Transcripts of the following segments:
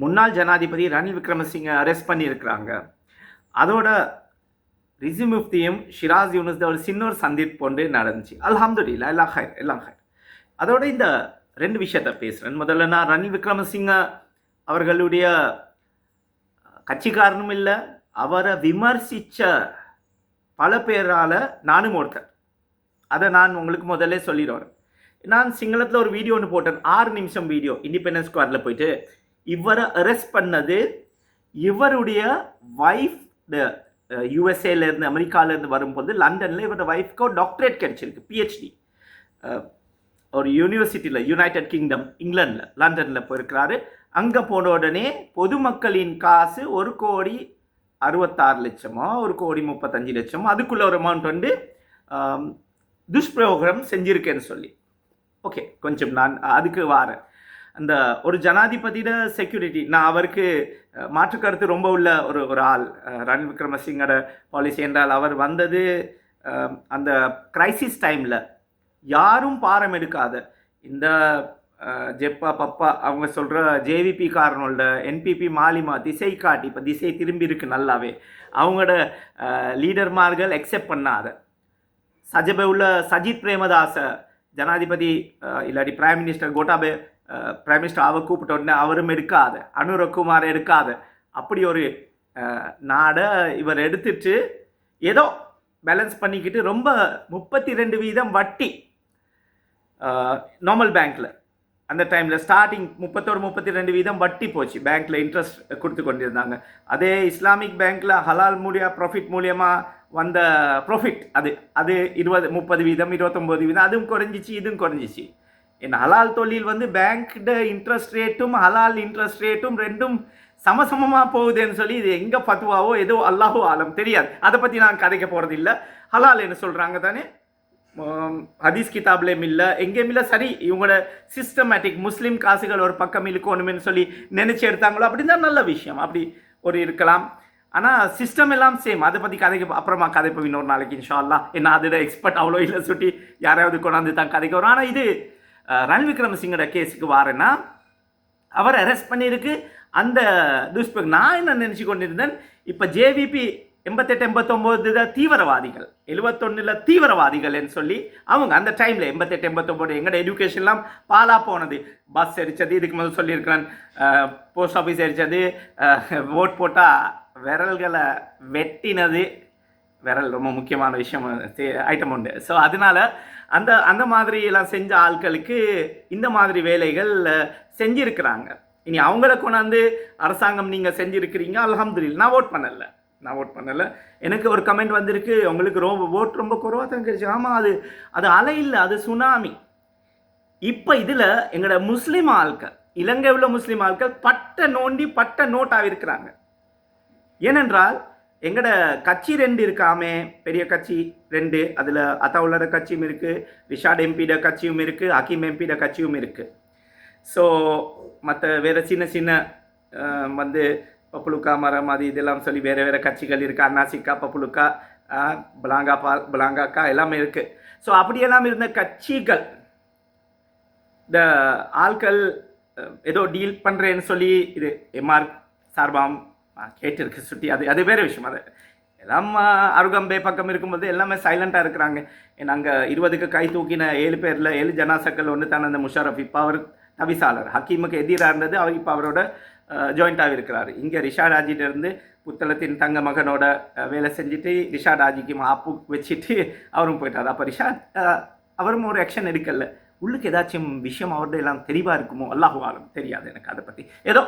முன்னாள் ஜனாதிபதி ரணில் விக்ரமசிங்க அரெஸ்ட் பண்ணியிருக்கிறாங்க. அதோட ரிசி முஃப்தியும் ஷிராஸ் யூனுஸ் ஒரு சின்ன ஒரு சந்திப்பு ஒன்று நடந்துச்சு. அல்ஹம்துலில்லா எல்லா ஹைர் எல்லாம் ஹைர். அதோட இந்த ரெண்டு விஷயத்த பேசுகிறேன் முதல்ல நான் ரணில் விக்ரமசிங்க அவர்களுடைய கட்சிக்காரனும் இல்லை அவரை விமர்சித்த பல பேரால் நானும் ஒருத்தர் அதை நான் உங்களுக்கு முதல்ல சொல்லிடுவேன் நான் சிங்களத்தில் ஒரு வீடியோ ஒன்று போட்டேன். ஆறு நிமிஷம் வீடியோ இண்டிபெண்டன்ஸ் ஸ்குவாரில் போயிட்டு இவரை அரெஸ்ட் பண்ணது இவருடைய ஒய்ஃப் யூஎஸ்ஏலேருந்து அமெரிக்காவிலேருந்து வரும்போது லண்டனில் இவரோட ஒய்ஃப்க்கு ஒரு டாக்டரேட் கிடைச்சிருக்கு பிஹெச்டி ஒரு யூனிவர்சிட்டியில் யுனைடெட் கிங்டம் இங்கிலாண்டில் லண்டனில் போயிருக்கிறாரு. அங்கே போன உடனே பொதுமக்களின் காசு ஒரு கோடி அறுபத்தாறு லட்சமோ ஒரு கோடி முப்பத்தஞ்சு லட்சமோ அதுக்குள்ள ஒரு அமௌண்ட் வந்து துஷ்பிரயோகம் செஞ்சுருக்கேன்னு சொல்லி. ஓகே கொஞ்சம் நான் அதுக்கு வாரேன். அந்த ஒரு ஜனாதிபதியோட செக்யூரிட்டி நான் அவருக்கு மாற்று கருத்து ரொம்ப உள்ள ஒரு ஒரு ஆள். ரன் ரணில் விக்ரமசிங்கோட பாலிசி என்றால் அவர் வந்தது அந்த கிரைசிஸ் டைமில் யாரும் பாரம் எடுக்காத. இந்த ஜெப்பா பப்பா அவங்க சொல்கிற ஜேவிபி காரணம்ல என்பிபி மாலிமா திசை காட்டி இப்போ திசை திரும்பி இருக்கு நல்லாவே. அவங்களோட லீடர்மார்கள் எக்ஸெப்ட் பண்ணாத. சஜபே உள்ள சஜித் பிரேமதாச ஜனாதிபதி இல்லாட்டி prime minister Gotabaya prime minister அவ கூப்பிட்ட உடனே அவரும் எடுக்காது அனுரகுமார் எடுக்காது. அப்படி ஒரு நாடை இவர் எடுத்துட்டு ஏதோ பேலன்ஸ் பண்ணிக்கிட்டு ரொம்ப முப்பத்தி ரெண்டு வீதம் வட்டி நார்மல் பேங்க்கில் அந்த டைமில் ஸ்டார்டிங் முப்பத்தோரு முப்பத்தி ரெண்டு வீதம் வட்டி போச்சு. பேங்க்கில் இன்ட்ரெஸ்ட் கொடுத்து கொண்டிருந்தாங்க. அதே இஸ்லாமிக் பேங்க்கில் ஹலால் மூலியா ப்ராஃபிட் மூலியமாக வந்த ப்ராஃபிட் அது. அது இருபது முப்பது வீதம் இருபத்தொம்போது வீதம் அதுவும் குறைஞ்சிச்சு இதுவும் குறைஞ்சிச்சு. என் ஹலால் தொழில் வந்து பேங்க்ட இன்ட்ரெஸ்ட் ரேட்டும் ஹலால் இன்ட்ரெஸ்ட் ரேட்டும் ரெண்டும் சமசமமாக போகுதுன்னு சொல்லி இது எங்கே பத்துவாவோ ஏதோ அல்லாஹோ ஆலம். தெரியாது. அதை பற்றி நான் கதைக்க போகிறது இல்லை. ஹலால் என்ன சொல்கிறாங்க தானே? ஹதீஸ் கிதாப்லேயும் இல்லை எங்கேயும் இல்லை சரி இவங்களோட சிஸ்டமேட்டிக் முஸ்லீம் காசுகள் ஒரு பக்கம் இழுக்கணும்னு சொல்லி நினச்சி எடுத்தாங்களோ அப்படி தான் நல்ல விஷயம். அப்படி ஒரு இருக்கலாம். ஆனால் சிஸ்டம் எல்லாம் சேம் அதை பற்றி கதைக்கு அப்புறமா கதைப்போம் இன்னொரு நாளைக்கு இன்ஷா அல்லாஹ் என்ன அதோட எக்ஸ்பர்ட் அவ்வளோ இல்லை சுட்டி யாராவது கொண்டாந்து தான் கதைக்க வரும். ஆனால் இது ரன் விக்ரமசிங்கோட கேஸுக்கு வாரேன்னா அவர் அரெஸ்ட் பண்ணியிருக்கு. அந்த துஷ்பிரக் நான் என்ன நினச்சி கொண்டிருந்தேன் இப்போ ஜேவிபி எண்பத்தெட்டு எண்பத்தொம்போது தான் தீவிரவாதிகள். எழுபத்தொன்னில் தீவிரவாதிகள்னு சொல்லி அவங்க அந்த டைமில் எண்பத்தெட்டு எண்பத்தொம்போது எங்களோட எஜுகேஷன்லாம் பாலா போனது. பஸ் எரிச்சது இதுக்கு முதல் சொல்லியிருக்கிறேன். போஸ்ட் ஆஃபீஸ் எரிச்சது ஓட் போட்டால் விரல்களை வெட்டினது. விரல் ரொம்ப முக்கியமான விஷயம் ஐட்டம் உண்டு. ஸோ அதனால அந்த அந்த மாதிரி எல்லாம் செஞ்ச ஆட்களுக்கு இந்த மாதிரி வேலைகள் அஹ், செஞ்சிருக்கிறாங்க. இனி அவங்கள கொண்டாந்து அரசாங்கம் நீங்கள் செஞ்சுருக்கிறீங்க அல்ஹம்துலில்லாஹ் நான் ஓட் பண்ணல. நான் ஓட் பண்ணலை. எனக்கு ஒரு கமெண்ட் வந்திருக்கு. உங்களுக்கு ரொம்ப ஓட் ரொம்ப குறவாக தான் கிடைச்சி. ஆமாம் அது அது அலை இல்லை. அது சுனாமி இப்போ இதில் எங்களோட முஸ்லீம் ஆட்கள் இலங்கை உள்ள முஸ்லீம் ஆட்கள் பட்ட நோண்டி பட்ட நோட்டாக இருக்கிறாங்க ஏனென்றால் எங்கட கட்சி ரெண்டு இருக்காமே பெரிய கட்சி ரெண்டு அதில் அத்தாவுள்ளோட கட்சியும் இருக்குது விஷாட் எம்பியோட கட்சியும் இருக்குது ஹக்கீம் எம்பியோட கட்சியும் இருக்குது ஸோ மற்ற வேறு சின்ன சின்ன வந்து பப்புலுக்கா மரம் அது இதெல்லாம் சொல்லி வேறு வேறு கட்சிகள் இருக்குது அன்னாசிக்கா பப்புலுக்கா பிளாங்கா பலாங்கா பால் பலாங்காக்கா எல்லாமே இருக்குது ஸோ அப்படியெல்லாம் இருந்த கட்சிகள் இந்த ஆட்கள் ஏதோ டீல் பண்ணுறேன்னு சொல்லி இது எம்ஆர் சார்பாம் கேட்டிருக்கு சுட்டி அது அது வேறு விஷயம் அது எல்லாம் அருகம்பே பக்கம் இருக்கும்போது எல்லாமே சைலண்ட்டாக இருக்கிறாங்க ஏன்னா அங்கே இருபதுக்கு கை தூக்கின ஏழு பேரில் ஏழு ஜனாசக்கள் ஒன்று தானே அந்த முஷாரஃப் இப்போ அவர் தவிசாளர் ஹக்கீமுக்கு எதிராக இருந்தது அவர் இப்போ அவரோட ஜாயிண்டாக இருக்கிறார் இங்கே ரிஷா ஆஜிட்ட இருந்து புத்தளத்தின் தங்க மகனோட வேலை செஞ்சுட்டு ரிஷா ஆஜிக்கு மாப்பு வச்சுட்டு அவரும் போயிட்டார் அப்போ ரிஷா அவரும் ஒரு ஆக்ஷன் எடுக்கல உள்ளுக்கு ஏதாச்சும் விஷயம் அவர்கிட்ட எல்லாம் தெளிவாக இருக்குமோ அல்லாஹுவாலும் தெரியாது எனக்கு அதை பற்றி ஏதோ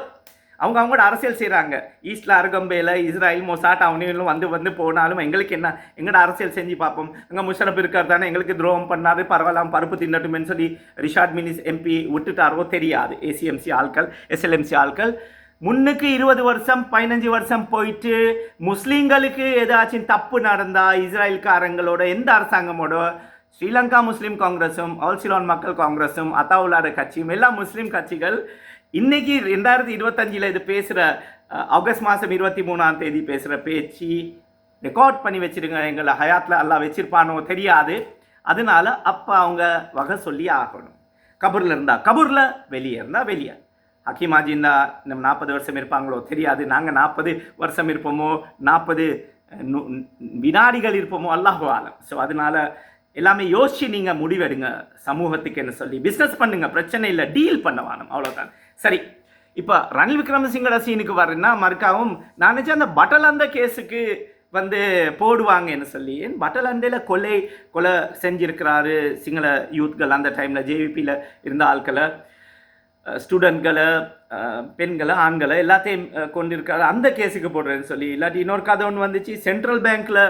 அவங்க அவங்களோட அரசியல் செய்கிறாங்க ஈஸ்டில் அருகம்பேல இஸ்ராயல் மொசாட் அவனுங்களும் வந்து வந்து போனாலும் எங்களுக்கு என்ன? எங்களோட அரசியல் செஞ்சு பார்ப்போம் அங்கே முஷரப் இருக்கார் தானே எங்களுக்கு துரோகம் பண்ணாது பரவாயில்லாம் பருப்பு தின்னட்டுமேன்னு சொல்லி ரிஷாட் மினிஸ் எம்பி விட்டுட்டாரோ தெரியாது. ஏசிஎம்சி ஆட்கள் எஸ்எல்எம்சி ஆட்கள். முன்னுக்கு இருபது வருஷம் பதினஞ்சு வருஷம் போயிட்டு முஸ்லீம்களுக்கு ஏதாச்சும் தப்பு நடந்தா இஸ்ராயல்காரங்களோட எந்த அரசாங்கமோட? ஸ்ரீலங்கா முஸ்லீம் காங்கிரஸும் ஆல்சிலான் மக்கள் காங்கிரஸும் அத்தாவுல்லாட கட்சியும் எல்லா முஸ்லீம் கட்சிகள் இன்னைக்கு ரெண்டாயிரத்தி இருபத்தஞ்சில் இது பேசுகிற ஆகஸ்ட் மாதம் இருபத்தி மூணாம் தேதி பேசுகிற பேச்சு ரெக்கார்ட் பண்ணி வச்சிருங்க எங்களை ஹயாத்தில் எல்லாம் வச்சுருப்பானோ தெரியாது. அதனால அப்போ அவங்க வகை சொல்லி ஆகணும். கபூரில் இருந்தால் கபூரில் வெளியே இருந்தால் வெளியே. ஹக்கீமாஜின்னா நம்ம நாற்பது வருஷம் இருப்பாங்களோ தெரியாது. நாங்கள் நாற்பது வருஷம் இருப்போமோ நாற்பது வினாடிகள் இருப்போமோ அல்லாஹோ ஆலம். ஸோ அதனால எல்லாமே யோசிச்சு நீங்கள் முடிவெடுங்க. சமூகத்துக்கு என்ன சொல்லி பிஸ்னஸ் பண்ணுங்கள் பிரச்சனை இல்லை டீல் பண்ண வேணும். அவ்வளோதான் சரி இப்போ ரணில் விக்ரமசிங்கோட சீனுக்கு வரேன்னா மறுக்காவும் நான் நினச்சேன் அந்த பட்டல் அந்த கேஸுக்கு வந்து போடுவாங்கன்னு சொல்லி. ஏன்? பட்டலண்டையில் கொலை கொலை செஞ்சிருக்கிறாரு சிங்கள யூத்கள் அந்த டைமில் ஜேவிபியில் இருந்த ஆட்களை. ஸ்டூடெண்ட்களை பெண்களை ஆண்களை எல்லாத்தையும் கொண்டிருக்காரு. அந்த கேஸுக்கு போடுறேன்னு சொல்லி. இல்லாட்டி இன்னொரு கதை ஒன்று வந்துச்சு. சென்ட்ரல் பேங்க்கில்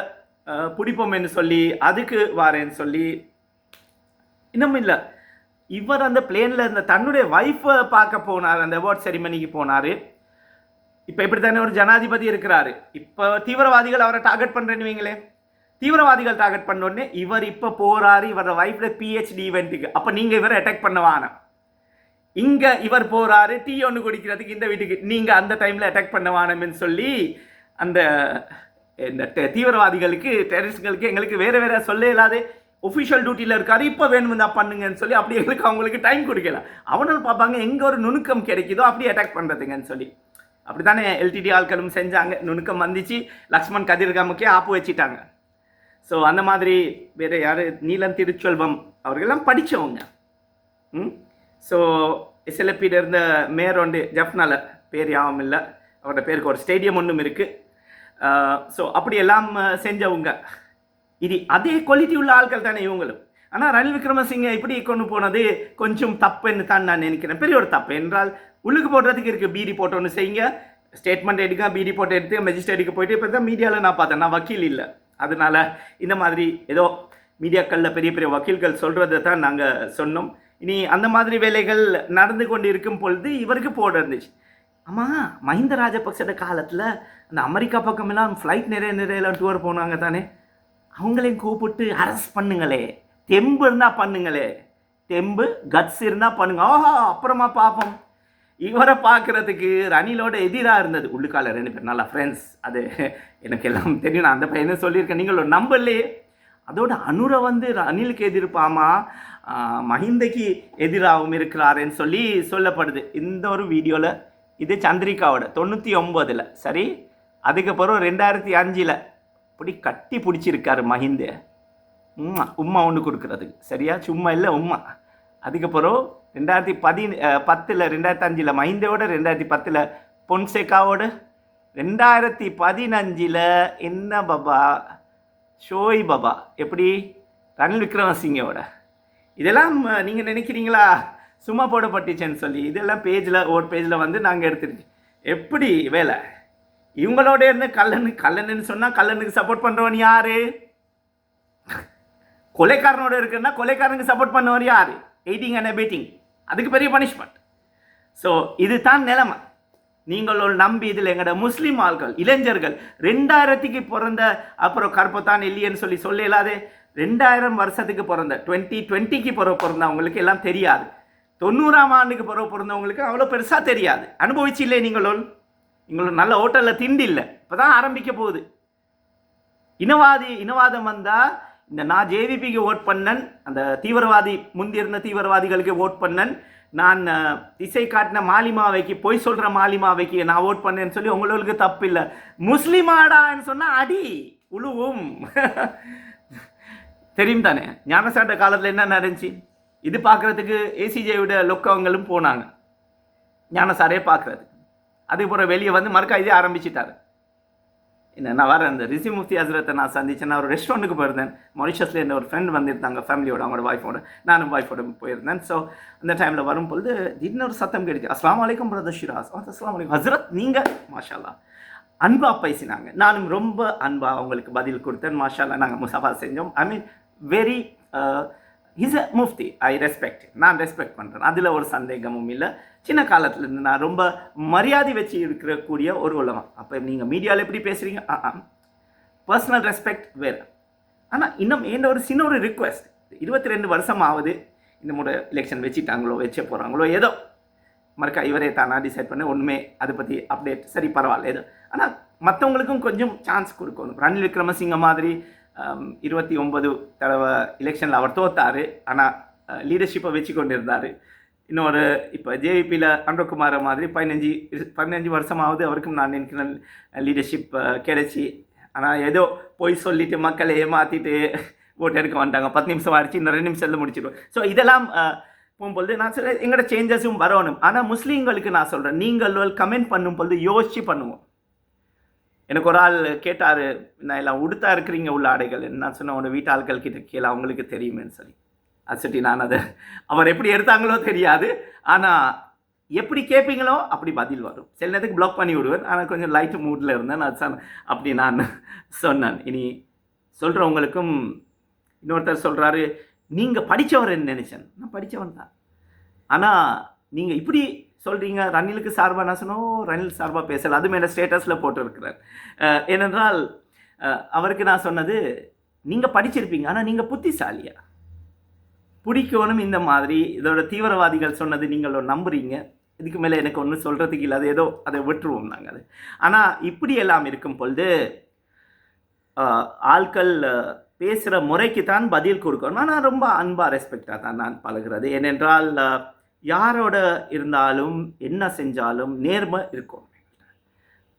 பிடிப்போம்னு சொல்லி அதுக்கு வாரேன்னு சொல்லி. இன்னும் இல்லை. இவர் அந்த பிளேனில் இருந்த தன்னுடைய ஒய்ஃபை பார்க்க போனார் அந்த அவார்ட் செரிமனிக்கு போனார். இப்போ இப்படி தானே ஒரு ஜனாதிபதி இருக்கிறாரு. இப்போ தீவிரவாதிகள் அவரை டார்கெட் பண்ணுறேன்னு வைங்களேன் தீவிரவாதிகள் டார்கெட் பண்ண உடனே இவர் இப்போ போகிறாரு இவரோட ஒய்ஃப்ல பிஹெச்டி ஈவெண்ட்டுக்கு அப்போ நீங்கள் இவரை அட்டாக் பண்ணவான இங்கே இவர் போகிறாரு டீ ஒன்று குடிக்கிறதுக்கு இந்த வீட்டுக்கு. நீங்கள் அந்த டைமில் அட்டாக் பண்ண சொல்லி அந்த இந்த டெ- தீவிரவாதிகளுக்கு டெரரிஸ்ட்களுக்கு எங்களுக்கு வேறு வேறு சொல்ல இல்லாது ஒஃபிஷியல் டியூட்டியில் இருக்காரு. இப்போ வேணும் தான் பண்ணுங்கன்னு சொல்லி அப்படி எங்களுக்கு அவங்களுக்கு டைம் கொடுக்கல. அவனும் பார்ப்பாங்க எங்கே ஒரு நுணுக்கம் கிடைக்குதோ அப்படி அட்டாக் பண்ணுறதுங்கன்னு சொல்லி. அப்படித்தானே எல்டிடி ஆட்களும் செஞ்சாங்க. நுணுக்கம் வந்துச்சு. லக்ஷ்மண் கதிர்காமுக்கே ஆப்பு வச்சிட்டாங்க. ஸோ அந்த மாதிரி வேறு யார்? நீலம் திருச்செல்வம் அவர்களெல்லாம் படிச்சவங்க. ம்? ஸோ எஸ்எல்எப்பியில் இருந்த மேயர் ஒன்று ஜப்னால பேர் யாவும் இல்லை. அவரோட பேருக்கு ஒரு ஸ்டேடியம் ஒன்றும் இருக்குது ஸோ அப்படி எல்லாம் செஞ்சவங்க. இது அதே குவாலிட்டி உள்ள ஆட்கள் தானே இவங்களும். ஆனால் ரணில் விக்ரமசிங்க இப்படி கொண்டு போனது கொஞ்சம் தப்புன்னு தான் நான் நினைக்கிறேன். பெரிய ஒரு தப்பு. என்றால் உள்ளுக்கு போடுறதுக்கு இருக்குது பீடி போட்டு ஒன்று செய்யுங்க. ஸ்டேட்மெண்ட் எடுக்க பீடி போட்டு எடுத்து மெஜிஸ்ட்ரேட்டுக்கு போயிட்டு இப்போ தான் மீடியாவில் நான் பார்த்தேன். நான் வக்கீல் இல்லை. அதனால் இந்த மாதிரி ஏதோ மீடியாக்களில் பெரிய பெரிய வக்கீல்கள் சொல்கிறத தான் நாங்கள் சொன்னோம். இனி அந்த மாதிரி வேலைகள் நடந்து கொண்டு இருக்கும் பொழுது இவருக்கு போட இருந்துச்சு. ஆமாம் மஹிந்த ராஜபக்சட காலத்தில் அந்த அமெரிக்கா பக்கமெல்லாம் ஃப்ளைட் நிறைய நிறையலாம் டூர் போனாங்க தானே? அவங்களையும் கூப்பிட்டு அரெஸ்ட் பண்ணுங்களே. தெம்பு இருந்தால் பண்ணுங்களே. தெம்பு கட்ஸ் இருந்தால் பண்ணுங்க. ஓஹோ அப்புறமா பார்ப்போம் இவரை பார்க்குறதுக்கு ரணிலோட எதிராக இருந்தது. உள்ளுக்கால ரெண்டு பேர் நல்லா ஃப்ரெண்ட்ஸ் அது எனக்கு எல்லாம் தெரியும். நான் அந்த பையனை சொல்லியிருக்கேன். நீங்கள் ஒரு நம்பர்லையே அதோட அனுரை வந்து ரணிலுக்கு எதிர்ப்பாமா? மஹிந்தைக்கு எதிராகவும் இருக்கிறாருன்னு சொல்லி சொல்லப்படுது. இந்த ஒரு வீடியோவில் இது சந்திரிகாவோட தொண்ணூற்றி ஒம்போதில் சரி? அதுக்கப்புறம் ரெண்டாயிரத்தி அஞ்சில். இப்படி கட்டி பிடிச்சிருக்காரு மஹிந்த. உம்மா உம்மா ஒன்று கொடுக்குறதுக்கு சரியா? சும்மா இல்லை உம்மா. அதுக்கப்புறம் ரெண்டாயிரத்தி பதி பத்தில் ரெண்டாயிரத்தி அஞ்சில் மஹிந்தோட ரெண்டாயிரத்தி பத்தில் பொன்சேகாவோட ரெண்டாயிரத்தி பதினஞ்சில் என்ன பாபா? ஷோய் பாபா. எப்படி? ரணில் விக்ரமசிங்கோட இதெல்லாம் நீங்கள் நினைக்கிறீங்களா? சும்மா போடப்பட்டுச்சேன்னு சொல்லி. இதெல்லாம் பேஜில் ஒரு பேஜில் வந்து நாங்கள் எடுத்துருக்கோம் எப்படி வேலை? இவங்களோட இருந்து கல்லனு கல்லனுன்னு சொன்னால் கல்லனுக்கு சப்போர்ட் பண்ணுறவன் யார்? கொலைக்காரனோட இருக்குன்னா கொலைக்காரனுக்கு சப்போர்ட் பண்ணவர் யார்? எயிட்டிங் அண்ட் அபேட்டிங் அதுக்கு பெரிய பனிஷ்மெண்ட் ஸோ இதுதான் நிலைமை. நீங்கள் ஒரு நம்பி இதில் எங்களோட முஸ்லீம் ஆள்கள் இளைஞர்கள் ரெண்டாயிரத்துக்கு பிறந்த அப்புறம் கற்பத்தான் இல்லையன்னு சொல்லி சொல்ல இல்லாதே ரெண்டாயிரம் வருஷத்துக்கு பிறந்த டுவெண்ட்டி டுவெண்ட்டிக்கு பிறகு பிறந்தவங்களுக்கு எல்லாம் தெரியாது. தொண்ணூறாம் ஆண்டுக்கு பிறகு பிறந்தவங்களுக்கு அவ்வளோ பெருசாக தெரியாது. அனுபவிச்சு இல்லை நீங்களும் எங்களோட நல்ல ஹோட்டலில் திண்டு இல்லை. இப்போ தான் ஆரம்பிக்க போகுது. இனவாதி இனவாதம் வந்தால் இந்த நான் ஜேவிபிக்கு ஓட் பண்ணன் அந்த தீவிரவாதி முந்தி இருந்த தீவிரவாதிகளுக்கு ஓட் பண்ணன். நான் திசை காட்டின மாலிமாவைக்கு பொய் சொல்கிற மாலிமாவைக்கு நான் ஓட் பண்ணேன்னு சொல்லி உங்களுக்கு தப்பு இல்லை. முஸ்லீமாடான்னு சொன்னால் அடி உழுவும். தெரியும் தானே? ஞானசாட்ட காலத்தில் என்ன நடந்துச்சு? இது பார்க்குறதுக்கு ஏசிஜேயோட லொக்கவங்களும் போனாங்க. ஞானசாரே பார்க்குறதுக்கு. அதுக்கப்புறம் வெளியே வந்து மறுக்கா இதே ஆரம்பிச்சிட்டார். என்ன நான் வரேன் அந்த ரிசி முஃப்தி ஹசரத்தை நான் சந்திச்சேன். நான் ஒரு ரெஸ்டாரண்ட்டுக்கு போயிருந்தேன். மொரிஷஸில் என்ன ஒரு ஃப்ரெண்ட் வந்திருந்தாங்க ஃபேமிலியோட அவங்களோட ஒய்ஃபோட நானும் ஒய்ஃபோட போயிருந்தேன். ஸோ அந்த டைமில் வரும்பொழுது திடீர்னு ஒரு சத்தம் கிடைச்சு அஸ்லாம் வலைக்கம் பிரதர் ஷிராஸ் அஸ்லாம் வலைக்கம் ஹசரத் நீங்கள் மாஷாலா அன்பாக பேசினாங்க. நானும் ரொம்ப அன்பாக அவங்களுக்கு பதில் கொடுத்தேன். மாஷாலா நாங்கள் முசாஃபா செஞ்சோம். I mean very is a Mufti I respect நான் ரெஸ்பெக்ட் பண்ணுறேன் அதில் ஒரு சந்தேகமும் இல்லை. சின்ன காலத்துலேருந்து நான் ரொம்ப மரியாதை வச்சு இருக்கக்கூடிய ஒரு உலகம் அப்போ நீங்கள் மீடியாவில் எப்படி பேசுகிறீங்க ஆ ஆ. பர்சனல் ரெஸ்பெக்ட் வேறு. ஆனால் இன்னும் என்ன ஒரு சின்ன ஒரு ரிக்வெஸ்ட் இருபத்தி ரெண்டு வருஷம் ஆகுது இந்த முறை எலெக்ஷன் வச்சுட்டாங்களோ வச்ச போகிறாங்களோ ஏதோ. மறுக்கா இவரே தானா டிசைட் பண்ண ஒன்றுமே அதை பற்றி அப்டேட் சரி பரவாயில்ல ஏதோ. ஆனால் மற்றவங்களுக்கும் கொஞ்சம் சான்ஸ் கொடுக்கணும். ரணில் விக்ரமசிங்க மாதிரி இருபத்தி ஒன்பது தடவை எலெக்ஷனில் அவர் தோத்தார். ஆனால் லீடர்ஷிப்பை வச்சு கொண்டு இருந்தார் இன்னொரு இப்போ ஜேவிபியில் அன்றகுமார மாதிரி பதினஞ்சு பதினஞ்சு வருஷமாவது அவருக்கும் நான் நினைக்கிறேன் லீடர்ஷிப் கிடைச்சி. ஆனால் ஏதோ பொய் சொல்லிட்டு மக்களை ஏமாற்றிட்டு ஓட்டு எடுக்க வந்துட்டாங்க. பத்து நிமிஷம் ஆயிடுச்சு இன்னும் ரெண்டு நிமிஷத்தில் முடிச்சிடுவோம் ஸோ இதெல்லாம் போகும்பொழுது நான் சொல்கிறேன் எங்களோட சேஞ்சஸும் வரணும். ஆனால் முஸ்லீம்களுக்கு நான் சொல்கிறேன் நீங்கள் கமெண்ட் பண்ணும் பொழுது யோசிச்சு பண்ணுவோம். எனக்கு ஒரு ஆள் கேட்டார் நான் எல்லாம் உடுத்தா இருக்கிறீங்க உள்ள ஆடைகள்? நான் சொன்னேன் உன்னோட வீட்டு ஆட்கள் கிட்ட கேள அவங்களுக்கு தெரியுமேன்னு சொல்லி. அது சரி நான் அதை அவர் எப்படி எடுத்தாங்களோ தெரியாது. ஆனால் எப்படி கேட்பீங்களோ அப்படி பதில் வரும். சில நேரத்துக்கு பிளாக் பண்ணி விடுவேன். ஆனால் கொஞ்சம் லைட் மூடில் இருந்தேன். நான் அப்படி நான் சொன்னேன். இனி சொல்கிறவங்களுக்கும் இன்னொருத்தர் சொல்கிறாரு நீங்கள் படித்தவர் நினைச்சேன். நான் படித்தவன் தான். ஆனால் நீங்கள் இப்படி சொல்கிறீங்க ரணிலுக்கு சார்பாக நான் சொன்னோம் ரணில் சார்பாக பேசலை. அதுவும் மேலே ஸ்டேட்டஸில் போட்டிருக்கிறார். ஏனென்றால் அவருக்கு நான் சொன்னது நீங்கள் படிச்சிருப்பீங்க ஆனால் நீங்கள் புத்திசாலியா? பிடிக்கணும் இந்த மாதிரி இதோட தீவிரவாதிகள் சொன்னது நீங்கள் நம்புறீங்க. இதுக்கு மேலே எனக்கு ஒன்றும் சொல்கிறதுக்கு இல்லை அது ஏதோ அதை விட்டுருவோம் நாங்கள் அது. ஆனால் இப்படி எல்லாம் இருக்கும் பொழுது ஆட்கள் பேசுகிற முறைக்கு தான் பதில் கொடுக்கணும். ஆனால் ரொம்ப அன்பாக ரெஸ்பெக்டாக தான் நான் பழகுறது. ஏனென்றால் யாரோட இருந்தாலும் என்ன செஞ்சாலும் நேர்மை இருக்கும்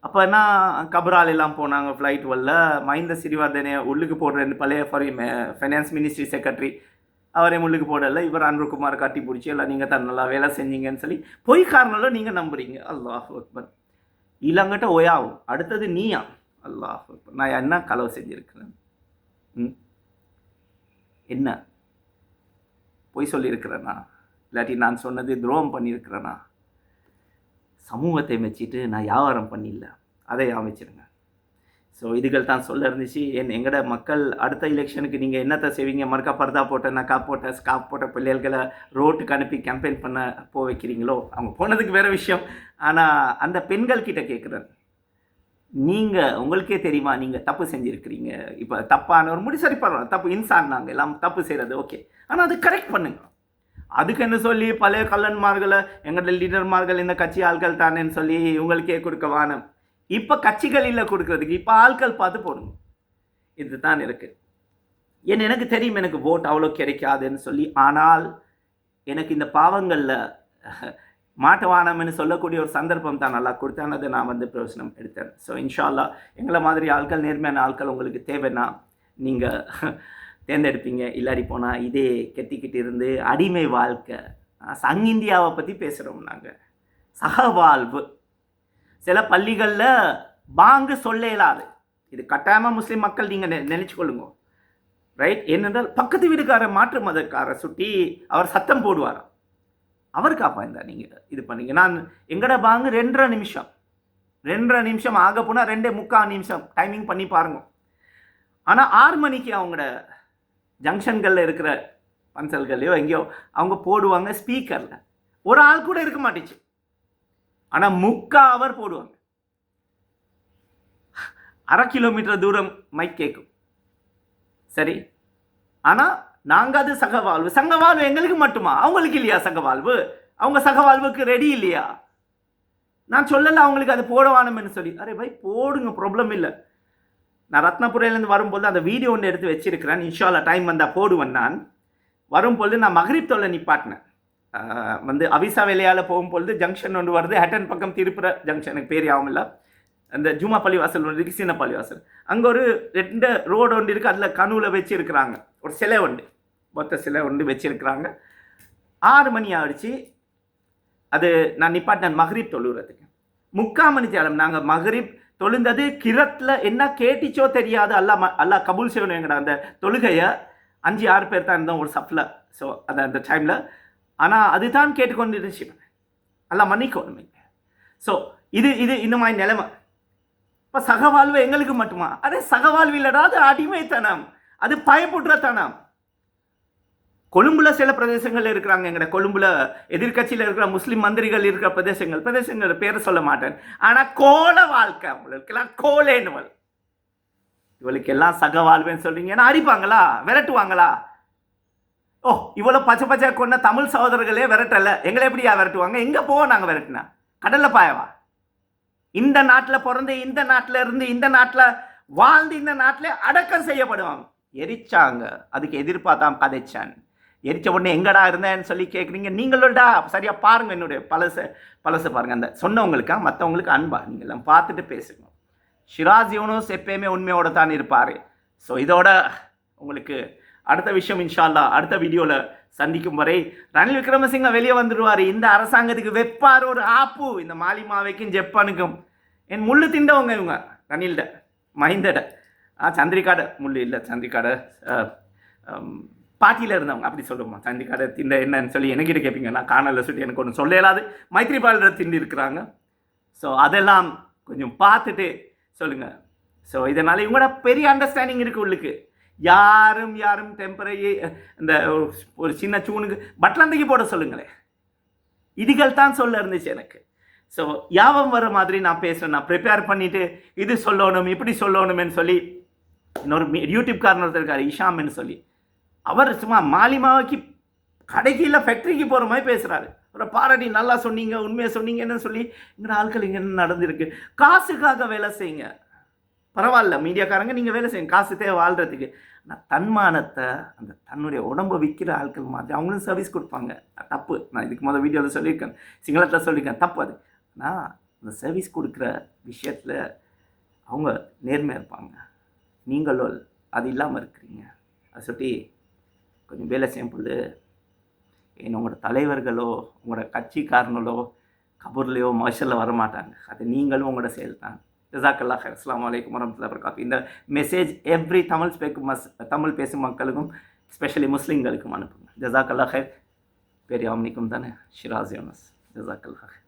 அப்போ நான் கபரால் எல்லாம் போனாங்க ஃப்ளைட் வரல மஹிந்த சிறிவர்தனை உள்ளுக்கு போடுற பழைய ஃபைனான்ஸ் மினிஸ்ட்ரி செக்ரட்டரி அவரே உள்ளுக்கு போடல. இவர் அன்புகுமார் கட்டி பிடிச்சி எல்லாம் நீங்கள் தான் நல்லா வேலை செஞ்சீங்கன்னு சொல்லி பொய் காரணம்ல நீங்கள் நம்புறீங்க. அல்லாஹ் அக்பர். இளங்கிட்ட ஒயாவும் அடுத்தது நீயா? அல்லாஹ் அக்பர். நான் என்ன களவு செஞ்சுருக்கிறேன்? ம்? என்ன? பொய் சொல்லியிருக்கிறேனா? இல்லாட்டி நான் சொன்னது துரோகம் பண்ணியிருக்கிறேனா? சமூகத்தை மெச்சிட்டு நான் வியாபாரம் பண்ணிடல அதை அமைச்சிருங்க ஸோ இதுகள் தான் சொல்ல இருந்துச்சு. என் எங்கட மக்கள் அடுத்த எலெக்ஷனுக்கு நீங்கள் என்னத்தை செய்வீங்க? மறுக்கா பர்தா போட்ட நக்கா போட்ட ஸ்காப் போட்ட பிள்ளைகளை ரோட்டுக்கு அனுப்பி கேம்பெயின் பண்ண போ வைக்கிறீங்களோ? அவங்க போனதுக்கு வேற விஷயம். ஆனால் அந்த பெண்கள் கிட்ட கேட்குறேன் நீங்கள் உங்களுக்கே தெரியுமா? நீங்கள் தப்பு செஞ்சுருக்கிறீங்க. இப்போ தப்பான ஒரு முடி சரி பண்ணலாம் தப்பு இன்சான் நாங்கள் எல்லாம் தப்பு செய்கிறது ஓகே. ஆனால் அது கரெக்ட் பண்ணுங்க. அதுக்கு என்ன சொல்லி பழைய கல்லன்மார்களை எங்களோட லீடர்மார்கள் இந்த கட்சி ஆட்கள் தானேன்னு சொல்லி இவங்களுக்கே கொடுக்க வானம். இப்போ கட்சிகளில் கொடுக்கறதுக்கு இப்போ ஆட்கள் பார்த்து போடுங்க. இதுதான் இருக்குது ஏன் எனக்கு தெரியும் எனக்கு ஓட் அவ்வளோ கிடைக்காதுன்னு சொல்லி ஆனால் எனக்கு இந்த பாவங்களில் மாட்டவானம்னு சொல்லக்கூடிய ஒரு சந்தர்ப்பம் தான் நல்லா கொடுத்தேன். அதை நான் வந்து பிரயோசனம் எடுத்தேன். ஸோ இன்ஷால்லா எங்களை மாதிரி ஆட்கள் நேர்மையான ஆட்கள் உங்களுக்கு தேவைன்னா நீங்கள் தேர்ந்தெடுப்பீங்க. இல்லாடி போனால் இதே கெட்டிக்கிட்டு இருந்து அடிமை வாழ்க்கை. சங் இந்தியாவை பற்றி பேசுகிறோம் நாங்கள் சகவாழ்வு சில பள்ளிகளில் பாங்கு சொல்ல இயலாது. இது கட்டாயமாக முஸ்லீம் மக்கள் நீங்கள் நெ நினச்சிக்கொள்ளுங்க. ரைட்? என்னென்றால் பக்கத்து வீட்டுக்காரர் மாற்று மதக்காரரை சுட்டி அவர் சத்தம் போடுவார்? அவருக்காப்பா இந்த நீங்கள் இது பண்ணீங்க. நான் எங்கட பாங்கு ரெண்டரை நிமிஷம். ரெண்டரை நிமிஷம் ஆக போனால் ரெண்டே முக்கால் நிமிஷம். டைமிங் பண்ணி பாருங்க. ஆனால் ஆறு மணிக்கு அவங்களோட ஜங்ஷன்களில் இருக்கிற பன்சல்கள்லையோ எங்கேயோ அவங்க போடுவாங்க ஸ்பீக்கரில். ஒரு ஆள் கூட இருக்க மாட்டேச்சு. ஆனால் முக்கா அவர் போடுவாங்க. அரை கிலோமீட்டர் தூரம் மைக் கேட்கும் சரி. ஆனால் நாங்கள் அது சகவாழ்வு சங்கவாழ்வு எங்களுக்கு மட்டுமா? அவங்களுக்கு இல்லையா சகவாழ்வு அவங்க சகவாழ்வுக்கு ரெடி இல்லையா? நான் சொல்லலை அவங்களுக்கு அது போடவானும்னு சொல்லி. அரே பாய் போடுங்க ப்ராப்ளம் இல்லை. நான் ரத்னபுரையிலேருந்து வரும்போது அந்த வீடியோ ஒன்று எடுத்து வச்சிருக்கிறேன். இன்ஷால்லா டைம் வந்தால் போடுவேன் நான். வரும்பொழுது நான் மகரீப் தொல்லை நிப்பாட்டினேன். வந்து அவிசா வேலையால் போகும்பொழுது ஜங்ஷன் ஒன்று வருது. ஹட்டன் பக்கம் திருப்புற ஜங்ஷனுக்கு பேர் யாவும் இல்லை. அந்த ஜுமா பள்ளிவாசல் ஒன்று இருக்கு சின்ன பள்ளிவாசல். அங்கே ஒரு ரெண்டு ரோடு ஒன்று இருக்குது அதில் கனவுல வச்சுருக்கிறாங்க. ஒரு சிலை ஒன்று. மொத்த சிலை ஒன்று வச்சுருக்கிறாங்க. ஆறு மணி ஆயிடுச்சு. அது நான் நிப்பாட்டினேன் மஹ்ரிப் தொழுகிறதுக்கு முக்கால் மணி சேலம் நாங்கள் மகரீப் தொழுந்தது கிரத்தில் என்ன கேட்டிச்சோ தெரியாது. அல்லா ம- அல்லாஹ் கபூல் செய்யணும் எங்கடா அந்த தொழுகையை அஞ்சு ஆறு பேர் தான் இருந்தோம் ஒரு சஃப்ல. ஸோ அந்த அந்த டைமில் ஆனால் அதுதான் கேட்டுக்கொண்டு இருந்துச்சு எல்லாம் மன்னிக்கணும் ஸோ இது இது இந்த மாதிரி நிலைமை. இப்போ சகவாழ்வு எங்களுக்கு மட்டுமா? அதே சகவாழ்வு இல்லடா அது அடிமைத்தனம். அது பயப்படுறத்தனம் கொழும்புல சில பிரதேசங்கள் இருக்கிறாங்க. எங்கட கொழும்புல எதிர்க்கட்சியில் இருக்கிற முஸ்லீம் மந்திரிகள் இருக்கிற பிரதேசங்கள் பிரதேசங்கள் பேரை சொல்ல மாட்டேன். ஆனால் கோல வாழ்க்கை அவங்களுக்கெல்லாம் கோலேனுவல் இவளுக்கு எல்லாம் சக வாழ்வேன்னு சொல்றீங்க. ஏன்னா அடிப்பாங்களா விரட்டுவாங்களா? ஓ இவ்வளோ பச்சை பச்சை கொண்ட தமிழ் சகோதரர்களே விரட்டல. எங்களை எப்படியா விரட்டுவாங்க? எங்கே போவோம் நாங்கள் விரட்டினா? கடலில் பாயவா? இந்த நாட்டில் பிறந்து இந்த நாட்டில் இருந்து இந்த நாட்டில் வாழ்ந்து இந்த நாட்டில் அடக்கம் செய்யப்படுவாங்க. எரிச்சாங்க. அதுக்கு எதிர்பார்த்தான் கதைச்சான். எரிச்ச உடனே எங்கடா இருந்தேன்னு சொல்லி கேட்குறீங்க நீங்களோடா. சரியாக பாருங்கள் என்னுடைய பழச பழசை பாருங்கள் அந்த சொன்னவங்களுக்கா மற்றவங்களுக்கு அன்பா நீங்கள் எல்லாம் பார்த்துட்டு பேசுங்க. ஷிராஜ் யூனுஸ் எப்பயுமே உண்மையோட தான் இருப்பார். ஸோ இதோட உங்களுக்கு அடுத்த விஷயம் இன்ஷால்லா அடுத்த வீடியோவில் சந்திக்கும் வரை ரணில் விக்ரமசிங்க வெளியே வந்துடுவார் இந்த அரசாங்கத்துக்கு வெப்பார் ஒரு ஆப்பு. இந்த மாலிமாவைக்கும் ஜப்பானுக்கும். என் முள்ளு திண்டவங்க இவங்க ரணில்ட மஹிந்தட. ஆ சந்திரிகாட முள்ளு இல்லை சந்திரிகாட பாட்டியில் இருந்தவங்க அப்படி சொல்லுவோம்? சந்திக்காத திண்ட என்னன்னு சொல்லி எனக்கிட்ட கேட்பீங்க நான் காணலை சொல்லி எனக்கு ஒன்று சொல்ல இயலாது. மைத்ரிபாலரை திண்டி இருக்கிறாங்க ஸோ அதெல்லாம் கொஞ்சம் பார்த்துட்டு சொல்லுங்கள் ஸோ இதனால் இவங்களோட பெரிய அண்டர்ஸ்டாண்டிங் இருக்குது உள்ளுக்கு. யாரும் யாரும் டெம்பரரி இந்த ஒரு சின்ன சூனுக்கு பட்லந்தைக்கு போட சொல்லுங்களேன். இதுகள் தான் சொல்ல இருந்துச்சு எனக்கு. ஸோ யாபம் வர மாதிரி நான் பேசுகிறேன் நான் ப்ரிப்பேர் பண்ணிவிட்டு இது சொல்லணும் இப்படி சொல்லணும்னு சொல்லி இன்னொரு யூடியூப் யூடியூப்காரன் ஒருத்தர் இருக்கார் இஷாம்னு சொல்லி. அவர் சும்மா மாலிமாவுக்கு கடைக்கு ஃபேக்ட்ரிக்கு போகிற மாதிரி பேசுகிறாரு அப்புறம் பாராட்டி நல்லா சொன்னீங்க உண்மையை சொன்னீங்கன்னு சொல்லி இங்கே ஆட்கள் இங்கே என்ன நடந்திருக்கு. காசுக்காக வேலை செய்யுங்க. பரவாயில்ல மீடியாக்காரங்க நீங்கள் வேலை செய்யுங்க. காசு தேவை வாழ்கிறதுக்கு ஆனால் தன்மானத்தை அந்த தன்னுடைய உடம்பை விற்கிற ஆட்கள் மாதிரி அவங்களும் சர்வீஸ் கொடுப்பாங்க. தப்பு. நான் இதுக்கு முதல் வீடியோவில் சொல்லியிருக்கேன். சிங்களத்தில் சொல்லியிருக்கேன். தப்பு அது. ஆனால் அந்த சர்வீஸ் கொடுக்குற விஷயத்தில் அவங்க நேர்மையாக இருப்பாங்க. நீங்களும் அது இல்லாமல் இருக்கிறீங்க. அதை சொல்லி கொஞ்சம் வேலை செய்யும் ஏன் உங்களோட தலைவர்களோ உங்களோட கட்சிக்காரங்களோ கபூர்லேயோ மஷலில் வரமாட்டாங்க. அது நீங்களும் உங்களோட செயல் தான் ஜசாக்கல்லா ஹைர் அஸ்லாம் வலைக்கம் வரமத்துல வரகாத்து இந்த மெசேஜ் எவ்ரி தமிழ் ஸ்பேக்கும் மஸ் தமிழ் பேசும் மக்களுக்கும் ஸ்பெஷலி முஸ்லீம்களுக்கும் அனுப்புங்க. ஜசாக்கல்லா ஹைர் பெரிய யாமினிக்கும் தானே. ஷிராஸ் யோனஸ். ஜசாக்கல்லா ஹைர்